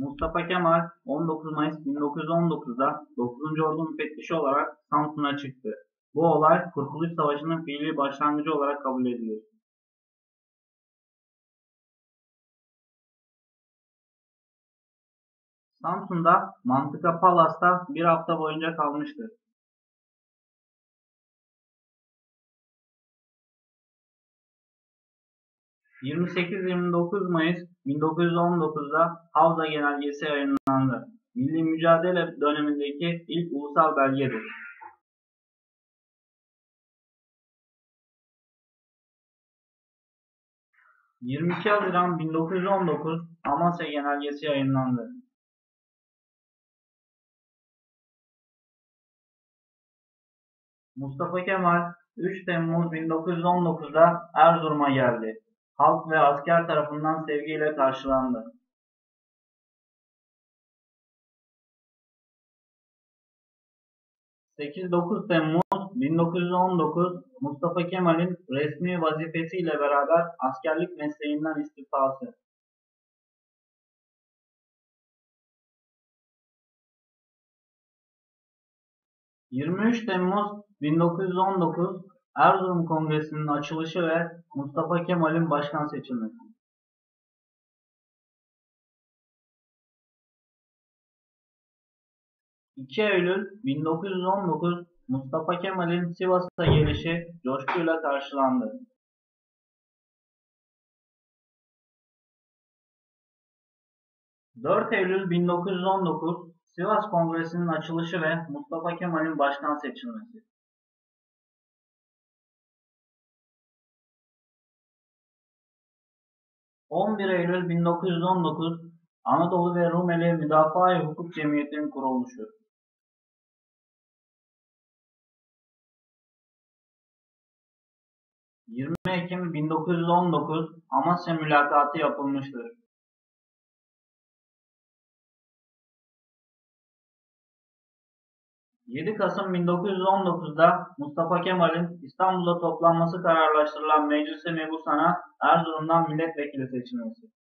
Mustafa Kemal 19 Mayıs 1919'da 9. Ordu müfettişi olarak Samsun'a çıktı. Bu olay Kurtuluş Savaşı'nın fiili başlangıcı olarak kabul edilir. Samsun'da Mantıka Palas'ta bir hafta boyunca kalmıştır. 28-29 Mayıs 1919'da Havza Genelgesi yayınlandı. Milli mücadele dönemindeki ilk ulusal belgedir. ...22 Haziran 1919 Amasya Genelgesi yayınlandı. Mustafa Kemal 3 Temmuz 1919'da Erzurum'a geldi halk ve asker tarafından sevgiyle karşılandı. ...8-9 Temmuz 1919 Mustafa Kemal'in resmi vazifesiyle beraber askerlik mesleğinden istifası. ...23 Temmuz 1919 Erzurum Kongresi'nin açılışı ve Mustafa Kemal'in başkan seçilmesi. ...2 Eylül 1919 Mustafa Kemal'in Sivas'a gelişi coşkuyla karşılandı. ...4 Eylül 1919 Sivas Kongresi'nin açılışı ve Mustafa Kemal'in başkan seçilmesi. 11 Eylül 1919 Anadolu ve Rumeli Müdafaa-i Hukuk Cemiyeti'nin kuruluşu. ...20 Ekim 1919 Amasya mülakatı yapılmıştır. 7 Kasım 1919'da Mustafa Kemal'in İstanbul'da toplanması kararlaştırılan Meclis-i Mebusan'a Erzurum'dan milletvekili seçilmesi.